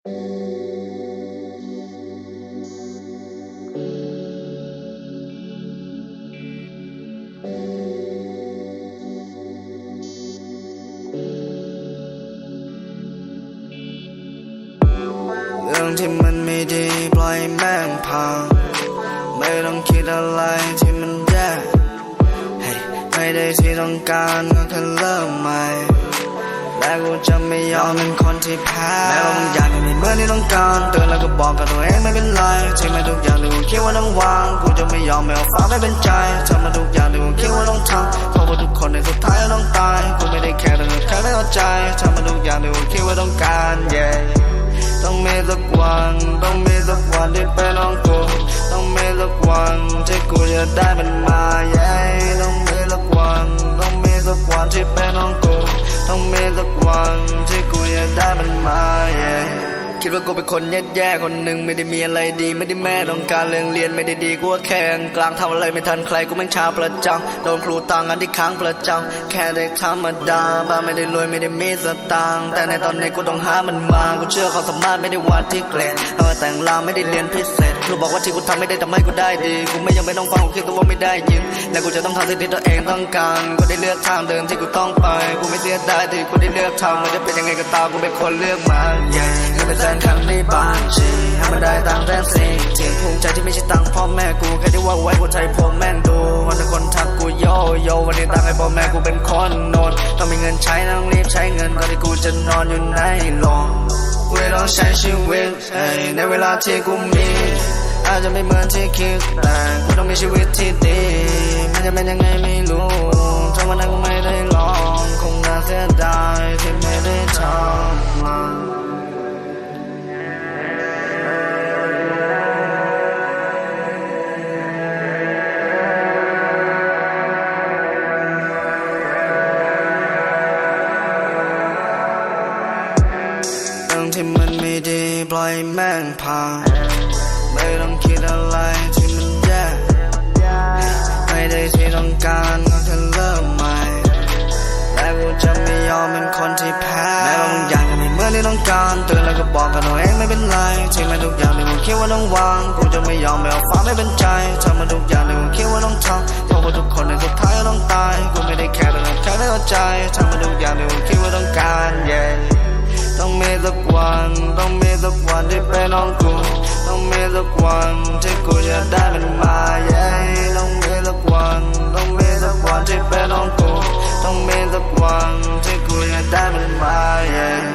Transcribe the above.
เรื่องที่มันไม่ดีปล่อยแม่งพังไม่ต้องคิดอะไรที่มันแย่เฮ้ยไม่ได้ที่ต้องการก็แค่เริ่มใหม่ กูจะไม่ยอมเป็นคนที่แพ้แม้ว่าบางอย่างยังไม่เหมือนที่ต้องการเตือนแล้วก็บอกกับตัวเองไม่เป็นไรที่ไม่ทุกอย่างที่กูคิดว่าต้องวางกูจะไม่ยอมไม่เอาฟ้าไม่เป็นใจทำมาทุกอย่างที่กูคิดว่าต้องทำเพราะว่าทุกคนในสุดท้ายต้องตายกูไม่ได้แค่แต่แค่ไม่เข้าใจทำมาทุกอย่างที่กูคิดว่าต้องการ yeah ต้องมีสักวันต้องมีสักวันที่เป็นของกูต้องมีสักวันที่กูจะได้มัน กูจะ คิดว่ากูเป็นคนแย่ๆคนหนึ่งไม่ได้มีอะไรดี ไม่ได้แม่ต้องการเรื่องเรียนไม่ได้ดีกูว่าแข่งกลางทำอะไรไม่ทันใครกูแม่งชาประจำโดนครูต่างกันที่ค้างประจำแค่เด็กธรรมดาบ้านไม่ได้รวยไม่ได้มีสตางค์แต่ในตอนนี้กูต้องหามันมากูเชื่อความสามารถไม่ได้วัดที่เกรดเอาแต่งรามไม่ได้เรียนพิเศษครูบอกว่าที่กูทำไม่ได้ทำให้กูได้ดีกูไม่ยังไม่ต้องฟังกูคิดตัวว่าไม่ได้ยินและกูจะต้องทำสิ่งที่ตัวเองต้องการกูได้เลือกทางเดินที่กูต้องไปกูไม่เสียดายที่กูได้เลือกทำมันจะเป็นยังไงก็ตามกูเป็นคนเลือกมา yeah นเป็นแสนครั้งในบัญชีให้มันได้ตังแสนสี่ที่ภูมิใจที่ไม่ใช่ตังค์พ่อแม่กูแค่ที่ว่าไว้หัวใจพ่อแม่งดูวันนี้คนทักกูโยโยวันนี้ตังค์ให้พ่อแม่กูเป็นคนโนนต้องมีเงินใช้ต้องรีบใช้เงินก่อนที่กูจะนอนอยู่ในโรงกูเลยต้องใช้ชีวิตในเวลาที่กูมีอาจจะไม่เหมือนที่คิดแต่กูต้องมีชีวิตที่ดีมันจะเป็นยังไงไม่รู้ถ้าวันนั้นกูไม่ได้ลอง คงน่าเสียดายที่ไม่ได้ทำมัน มันไม่ดีปล่อยแม่งผ่านไม่ต้องคิดอะไรที่มันแย่ไม่ได้ที่ต้องการก็แค่เริ่มใหม่และกูจะไม่ยอมเป็นคนที่แพ้แม้ว่าบางอย่างยังไม่เหมือนที่ต้องการเตือนแล้วก็บอกกับตัวเองไม่เป็นไรที่ไม่ทุกอย่างที่กูคิดว่าต้องวางกูจะไม่ยอมไม่เอาฟ้าไม่เป็นใจทำมาทุกอย่างที่กูคิดว่าต้องทำเพราะว่าทุกคนในสุดท้ายต้องตายกูไม่ได้แค่แต่แค่ไม่เข้าใจทำมาทุกอย่างที่กูคิ yeah